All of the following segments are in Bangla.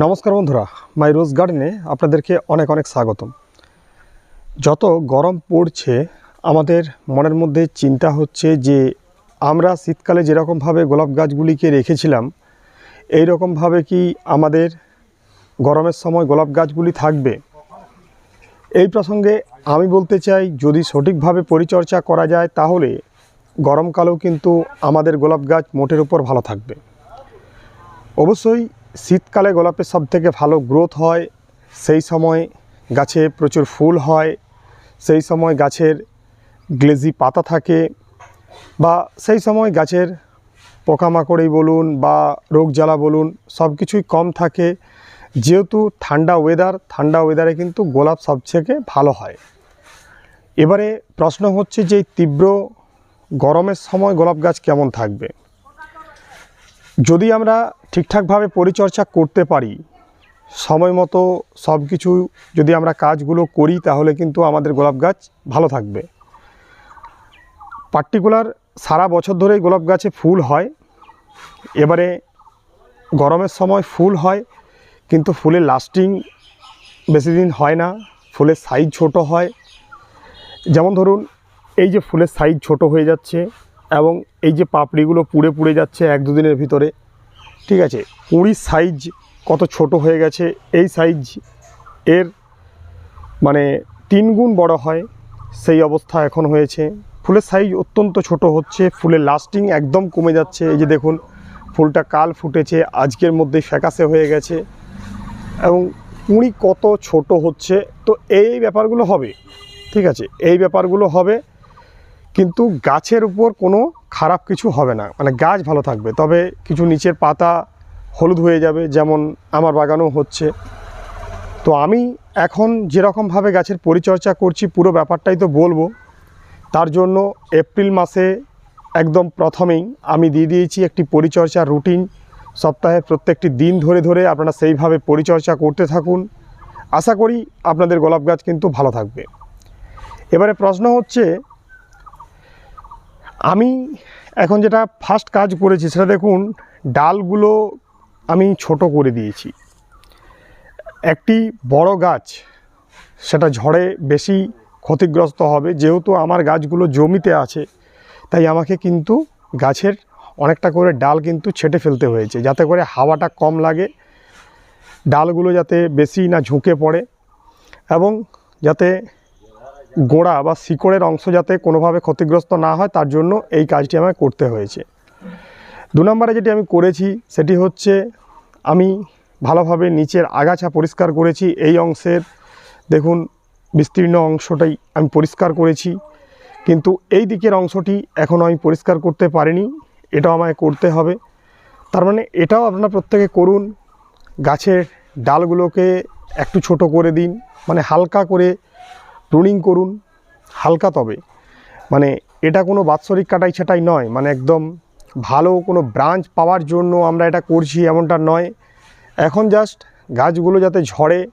নমস্কার বন্ধুরা, মাই রোজ গার্ডেনে আপনাদেরকে অনেক অনেক স্বাগতম। যত গরম পড়ছে, আমাদের মনের মধ্যে চিন্তা হচ্ছে যে, আমরা শীতকালে যেরকমভাবে গোলাপ গাছগুলিকে রেখেছিলাম এই রকমভাবে কি আমাদের গরমের সময় গোলাপ গাছগুলি থাকবে? এই প্রসঙ্গে আমি বলতে চাই, যদি সঠিকভাবে পরিচর্যা করা যায়, তাহলে গরমকালেও কিন্তু আমাদের গোলাপ গাছ মোটের উপর ভালো থাকবে। অবশ্যই শীতকালে গোলাপের সব থেকে ভালো গ্রোথ হয়, সেই সময় গাছে প্রচুর ফুল হয়, সেই সময় গাছের গ্লেজি পাতা থাকে বা সেই সময় গাছের পোকামাকড়ই বলুন বা রোগ জ্বালা বলুন সব কিছুই কম থাকে। যেহেতু ঠান্ডা ওয়েদার ঠান্ডা ওয়েদারে কিন্তু গোলাপ সবথেকে ভালো হয়। এবারে প্রশ্ন হচ্ছে যে তীব্র গরমের সময় গোলাপ গাছ কেমন থাকবে? যদি আমরা ঠিকঠাকভাবে পরিচর্যা করতে পারি, সময় মতো সব কিছু যদি আমরা কাজগুলো করি, তাহলে কিন্তু আমাদের গোলাপ গাছ ভালো থাকবে। পার্টিকুলার সারা বছর ধরেই গোলাপ গাছে ফুল হয়। এবারে গরমের সময় ফুল হয়, কিন্তু ফুলের লাস্টিং বেশি দিন হয় না, ফুলের সাইজ ছোট হয়। যেমন ধরুন, এই যে ফুলের সাইজ ছোট হয়ে যাচ্ছে এবং এই যে পাপড়িগুলো পুড়ে পুড়ে যাচ্ছে এক দুদিনের ভিতরে, ঠিক আছে? কুড়ির সাইজ কত ছোট হয়ে গেছে, এই সাইজ এর মানে তিন গুণ বড় হয়, সেই অবস্থা এখন হয়েছে। ফুলের সাইজ অত্যন্ত ছোট হচ্ছে, ফুলের লাস্টিং একদম কমে যাচ্ছে। এই যে দেখুন, ফুলটা কাল ফুটেছে, আজকের মধ্যে ফ্যাকাসে হয়ে গেছে। এবং কুঁড়ি কত ছোট হচ্ছে, তো এই ব্যাপারগুলো হবে, ঠিক আছে? এই ব্যাপারগুলো হবে কিন্তু গাছের উপর কোনো খারাপ কিছু হবে না। মানে গাছ ভালো থাকবে, তবে কিছু নিচের পাতা হলুদ হয়ে যাবে, যেমন আমার বাগানও হচ্ছে। তো আমি এখন যেরকমভাবে গাছের পরিচর্যা করছি, পুরো ব্যাপারটাই তো বলব। তার জন্য এপ্রিল মাসে একদম প্রথমেই আমি দিয়ে দিয়েছি একটি পরিচর্যা রুটিন। সপ্তাহে প্রত্যেকটি দিন ধরে ধরে আপনারা সেইভাবে পরিচর্যা করতে থাকুন। আশা করি আপনাদের গোলাপ গাছ কিন্তু ভালো থাকবে। এবারে প্রশ্ন হচ্ছে আমি এখন যেটা ফার্স্ট কাজ করেছি সেটা দেখুন, ডালগুলো আমি ছোট করে দিয়েছি। একটি বড় গাছ, সেটা ঝড়ে বেশি ক্ষতিগ্রস্ত হবে, যেহেতু আমার গাছগুলো জমিতে আছে, তাই আমাকে কিন্তু গাছের অনেকটা করে ডাল কিন্তু ছেটে ফেলতে হয়েছে, যাতে করে হাওয়াটা কম লাগে, ডালগুলো যাতে বেশি না ঝুঁকে পড়ে, এবং যাতে গোড়া বা শিকড়ের অংশ যাতে কোনোভাবে ক্ষতিগ্রস্ত না হয়, তার জন্য এই কাজটি আমায় করতে হয়েছে। দু নম্বরে যেটি আমি করেছি, সেটি হচ্ছে আমি ভালোভাবে নিচের আগাছা পরিষ্কার করেছি। এই অংশের, দেখুন, বিস্তীর্ণ অংশটাই আমি পরিষ্কার করেছি। কিন্তু এই দিকের অংশটি এখনও আমি পরিষ্কার করতে পারিনি। এটাও আমায় করতে হবে। তার মানে এটাও আপনারা প্রত্যেকে করুন। গাছের ডালগুলোকে একটু ছোট করে দিন। মানে হালকা করে প্রুনিং করুন, হালকা তবে। মানে এটা কোনো বাৎসরিক কাটাই ছাটাই নয়। মানে একদম ভালো কোনো ব্রাঞ্চ পাওয়ার জন্য আমরা এটা করছি এমনটা নয়। এখন জাস্ট গাছগুলো যাতে ঝড়ে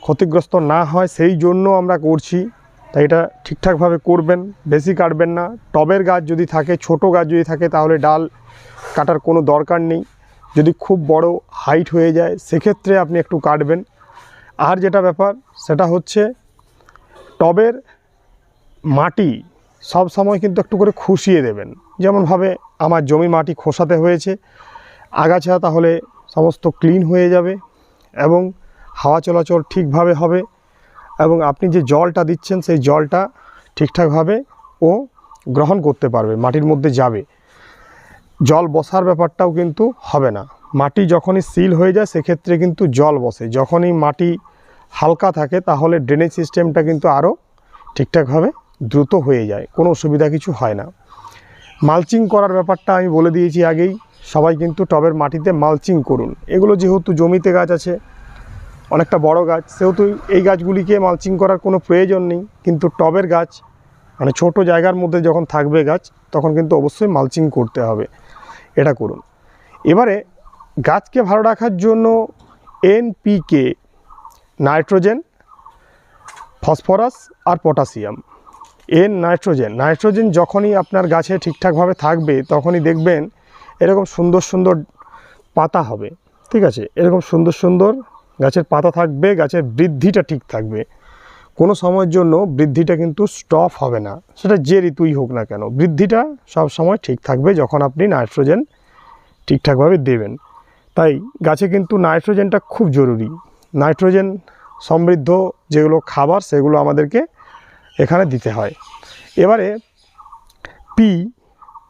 ক্ষতিগ্রস্ত না হয়, সেই জন্য আমরা করছি। তাই এটা ঠিকঠাকভাবে করবেন, বেশি কাটবেন না। টবের গাছ যদি থাকে, ছোট গাছ যদি থাকে, তাহলে ডাল কাটার কোনো দরকার নেই। যদি খুব বড় হাইট হয়ে যায়, সেক্ষেত্রে আপনি একটু কাটবেন। আর যেটা ব্যাপার, সেটা হচ্ছে টবের মাটি সব সময় কিন্তু একটু করে খুশিয়ে দেবেন। যেমনভাবে আমার জমির মাটি খোসাতে হয়েছে, আগাছা তাহলে সমস্ত ক্লিন হয়ে যাবে এবং হাওয়া চলাচল ঠিকভাবে হবে এবং আপনি যে জলটা দিচ্ছেন সেই জলটা ঠিকঠাকভাবে ও গ্রহণ করতে পারবে, মাটির মধ্যে যাবে। জল বসার ব্যাপারটাও কিন্তু হবে না। মাটি যখনই সিল হয়ে যায় সেক্ষেত্রে কিন্তু জল বসে। যখনই মাটি হালকা থাকে, তাহলে ড্রেনেজ সিস্টেমটা কিন্তু আরও ঠিকঠাকভাবে দ্রুত হয়ে যায়। কোনো অসুবিধা কিছু হয় না। মালচিং করার ব্যাপারটা আমি বলে দিয়েছি আগেই, সবাই কিন্তু টবের মাটিতে মালচিং করুন। এগুলো যেহেতু জমিতে গাছ আছে, অনেকটা বড় গাছ, সেহেতু এই গাছগুলিকে মালচিং করার কোনো প্রয়োজন নেই। কিন্তু টবের গাছ মানে ছোট জায়গার মধ্যে যখন থাকবে গাছ, তখন কিন্তু অবশ্যই মালচিং করতে হবে। এটা করুন। এবারে গাছকে ভালো রাখার জন্য এনপিকে নাইট্রোজেন, ফসফরাস আর পটাশিয়াম। এন নাইট্রোজেন নাইট্রোজেন যখনই আপনার গাছে ঠিকঠাকভাবে থাকবে, তখনই দেখবেন এরকম সুন্দর সুন্দর পাতা হবে। ঠিক আছে? এরকম সুন্দর সুন্দর গাছের পাতা থাকবে, গাছের বৃদ্ধিটা ঠিক থাকবে। কোনো সময়ের জন্য বৃদ্ধিটা কিন্তু স্টপ হবে না। সেটা যে ঋতুই হোক না কেন, বৃদ্ধিটা সব সময় ঠিক থাকবে যখন আপনি নাইট্রোজেন ঠিকঠাকভাবে দেবেন। তাই গাছে কিন্তু নাইট্রোজেনটা খুব জরুরি। নাইট্রোজেন সমৃদ্ধ যেগুলো খাবার, সেগুলো আমাদেরকে এখানে দিতে হয়। এবারে পি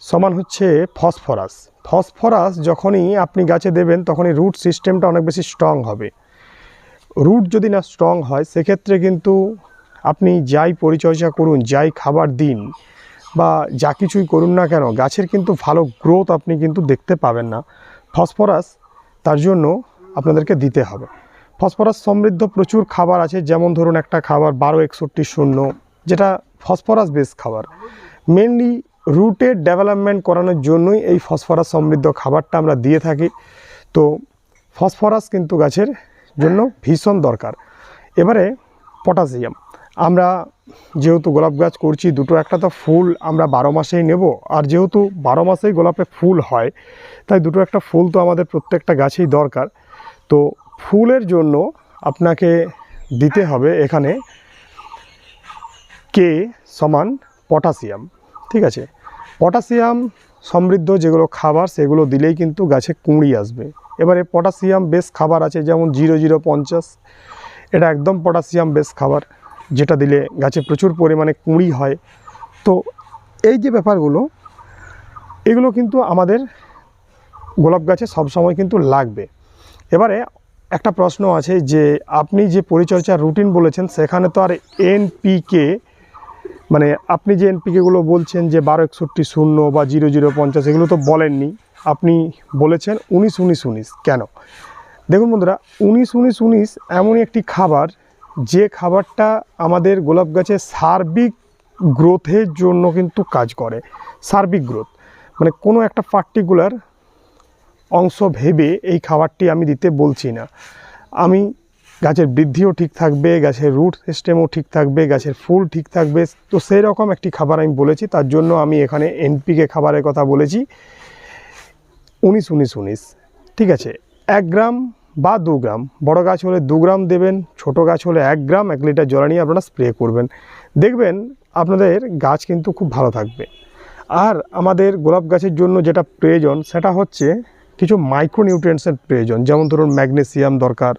সমান হচ্ছে ফসফরাস। ফসফরাস যখনই আপনি গাছে দেবেন, তখনই রুট সিস্টেমটা অনেক বেশি স্ট্রং হবে। রুট যদি না স্ট্রং হয়, সেক্ষেত্রে কিন্তু আপনি যাই পরিচর্যা করুন, যাই খাবার দিন, বা যা কিছুই করুন না কেন, গাছের কিন্তু ভালো গ্রোথ আপনি কিন্তু দেখতে পাবেন না। ফসফরাস তার জন্য আপনাদেরকে দিতে হবে। ফসফরাস সমৃদ্ধ প্রচুর খাবার আছে, যেমন ধরুন একটা খাবার বারো একষট্টি শূন্য, যেটা ফসফরাস বেস খাবার। মেনলি রুটের ডেভেলপমেন্ট করানোর জন্যই এই ফসফরাস সমৃদ্ধ খাবারটা আমরা দিয়ে থাকি। তো ফসফরাস কিন্তু গাছের জন্য ভীষণ দরকার। এবারে পটাশিয়াম। আমরা যেহেতু গোলাপ গাছ করছি, দুটো একটা তো ফুল আমরা বারো মাসেই নেব, আর যেহেতু বারো মাসেই গোলাপে ফুল হয়, তাই দুটো একটা ফুল তো আমাদের প্রত্যেকটা গাছেই দরকার। তো ফুলের জন্য আপনাকে দিতে হবে এখানে কে সমান পটাশিয়াম, ঠিক আছে? পটাশিয়াম সমৃদ্ধ যেগুলো খাবার, সেগুলো দিলেই কিন্তু গাছে কুঁড়ি আসবে। এবারে পটাশিয়াম বেশ খাবার আছে, যেমন জিরো জিরো পঞ্চাশ, এটা একদম পটাশিয়াম বেশ খাবার, যেটা দিলে গাছে প্রচুর পরিমাণে কুঁড়ি হয়। তো এই যে ব্যাপারগুলো, এগুলো কিন্তু আমাদের গোলাপ গাছে সবসময় কিন্তু লাগবে। এবারে একটা প্রশ্ন আছে যে আপনি যে পরিচর্যার রুটিন বলেছেন, সেখানে তো আর এনপিকে মানে আপনি যে এনপিকেগুলো বলছেন যে বারো একষট্টি শূন্য বা জিরো জিরো পঞ্চাশ, এগুলো তো বলেননি। আপনি বলেছেন উনিশ উনিশ উনিশ। কেন? দেখুন বন্ধুরা, উনিশ উনিশ উনিশ এমনই একটি খাবার, যে খাবারটা আমাদের গোলাপ গাছের সার্বিক গ্রোথের জন্য কিন্তু কাজ করে। সার্বিক গ্রোথ। মানে কোনো একটা পার্টিকুলার অংশ ভেবে এই খাবারটি আমি দিতে বলছি না। আমি গাছের বৃদ্ধিও ঠিক থাকবে, গাছের রুট সিস্টেমও ঠিক থাকবে, গাছের ফুল ঠিক থাকবে। তো সেই রকম একটি খাবার আমি বলেছি, তার জন্য আমি এখানে এনপিকে খাবারের কথা বলেছি। উনিশ উনিশ উনিশ, ঠিক আছে? এক গ্রাম বা দু গ্রাম, বড় গাছ হলে দু গ্রাম দেবেন, ছোট গাছ হলে এক গ্রাম, এক লিটার জল নিয়ে আপনারা স্প্রে করবেন। দেখবেন আপনাদের গাছ কিন্তু খুব ভালো থাকবে। আর আমাদের গোলাপ গাছের জন্য যেটা প্রয়োজন, সেটা হচ্ছে কিছু মাইক্রোনিউট্রিয়েন্টসের প্রয়োজন, যেমন ধরুন ম্যাগনেসিয়াম দরকার,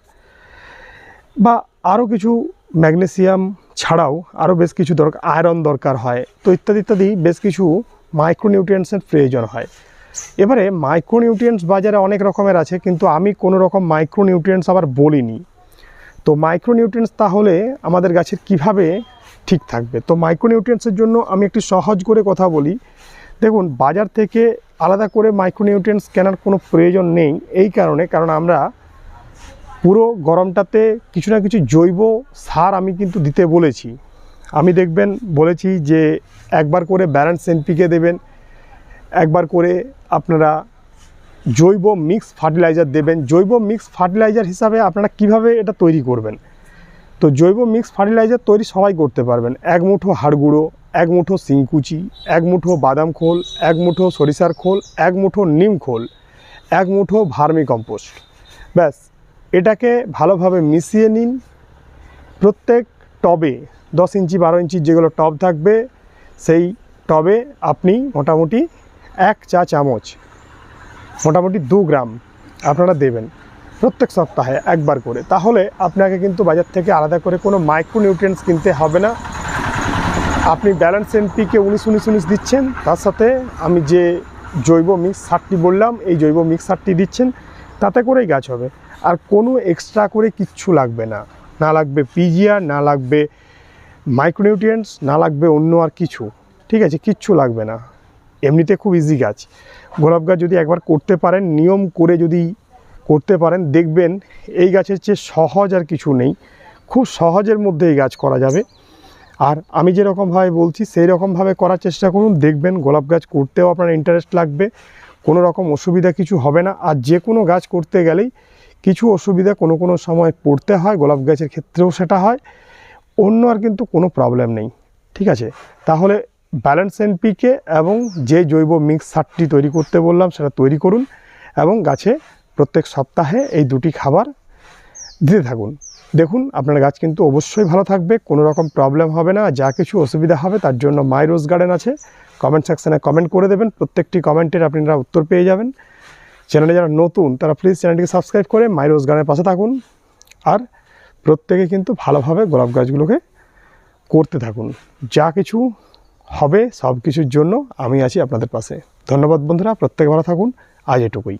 বা আরও কিছু ম্যাগনেসিয়াম ছাড়াও আরও বেশ কিছু দরকার আয়রন দরকার হয়, তো ইত্যাদি ইত্যাদি বেশ কিছু মাইক্রোনিউট্রিয়েন্টসের প্রয়োজন হয়। এবারে মাইক্রোনিউট্রিয়েন্টস বাজারে অনেক রকমের আছে, কিন্তু আমি কোনো রকম মাইক্রোনিউট্রিয়েন্টস আবার বলিনি। তো মাইক্রোনিউট্রিয়েন্টস তাহলে আমাদের গাছের কীভাবে ঠিক থাকবে? তো মাইক্রোনিউট্রিয়েন্টসের জন্য আমি একটি সহজ করে কথা বলি। দেখুন, বাজার থেকে আলাদা করে মাইক্রোনিউট্রিয়েন্টস কেনার কোনো প্রয়োজন নেই এই কারণে, কারণ আমরা পুরো গরমটাতে কিছু না কিছু জৈব সার আমি কিন্তু দিতে বলেছি। আমি দেখবেন বলেছি যে একবার করে ব্যালেন্স এনপিকে দেবেন, একবার করে আপনারা জৈব মিক্স ফার্টিলাইজার দেবেন। জৈব মিক্স ফার্টিলাইজার হিসাবে আপনারা কীভাবে এটা তৈরি করবেন? তো জৈব মিক্স ফার্টিলাইজার তৈরি সবাই করতে পারবেন। এক মুঠো হাড় গুঁড়ো এক মুঠো শিংকুচি এক মুঠো বাদাম খোল, এক মুঠো সরিষার খোল, এক মুঠো নিম খোল, এক মুঠো ভার্মি কম্পোস্ট। ব্যাস, এটাকে ভালোভাবে মিশিয়ে নিন। প্রত্যেক টবে দশ ইঞ্চি, বারো ইঞ্চির যেগুলো টব থাকবে, সেই টবে আপনি মোটামুটি এক চা চামচ, মোটামুটি দু গ্রাম আপনারা দেবেন প্রত্যেক সপ্তাহে একবার করে। তাহলে আপনাকে কিন্তু বাজার থেকে আলাদা করে কোনো মাইক্রোনিউট্রিয়েন্টস কিনতে হবে না। আপনি ব্যালেন্স এনপিকে উনিশ উনিশ উনিশ দিচ্ছেন, তার সাথে আমি যে জৈব মিক্স সারটি বললাম, এই জৈব মিক্স সারটি দিচ্ছেন, তাতে করেই গাছ হবে। আর কোনো এক্সট্রা করে কিচ্ছু লাগবে না। না লাগবে পিজিআর, না লাগবে মাইক্রোনিউট্রিয়েন্টস না লাগবে অন্য আর কিছু। ঠিক আছে, কিচ্ছু লাগবে না। এমনিতে খুব ইজি গাছ। গোলাপ গাছ যদি একবার করতে পারেন, নিয়ম করে যদি করতে পারেন, দেখবেন এই গাছের চেয়ে সহজ আর কিছু নেই। খুব সহজের মধ্যে এই গাছ করা যাবে। আর আমি যেরকমভাবে বলছি সেই রকমভাবে করার চেষ্টা করুন। দেখবেন গোলাপ গাছ করতেও আপনার ইন্টারেস্ট লাগবে। কোনো রকম অসুবিধা কিছু হবে না। আর যে কোনো গাছ করতে গেলেই কিছু অসুবিধা কোনো কোনো সময় পড়তে হয়, গোলাপ গাছের ক্ষেত্রেও সেটা হয়। অন্য আর কিন্তু কোনো প্রবলেম নেই। ঠিক আছে? তাহলে ব্যালেন্স এনপিকে এবং যে জৈব মিক্স সারটি তৈরি করতে বললাম, সেটা তৈরি করুন এবং গাছে প্রত্যেক সপ্তাহে এই দুটি খাবার দিতে থাকুন। দেখুন, আপনার গাছ কিন্তু অবশ্যই ভালো থাকবে, কোনো রকম প্রবলেম হবে না, যা কিছু অসুবিধা হবে তার জন্য মাই রোজ গার্ডেন আছে। কমেন্ট সেকশানে কমেন্ট করে দেবেন, প্রত্যেকটি কমেন্টের আপনারা উত্তর পেয়ে যাবেন। চ্যানেলে যারা নতুন, তারা প্লিজ চ্যানেলটিকে সাবস্ক্রাইব করে মাই রোজ গার্ডেনের পাশে থাকুন। আর প্রত্যেকে কিন্তু ভালোভাবে গোলাপ গাছগুলোকে করতে থাকুন। যা কিছু হবে সব কিছুর জন্য আমি আছি আপনাদের পাশে। ধন্যবাদ বন্ধুরা, প্রত্যেকে ভালো থাকুন। আজ এটুকুই।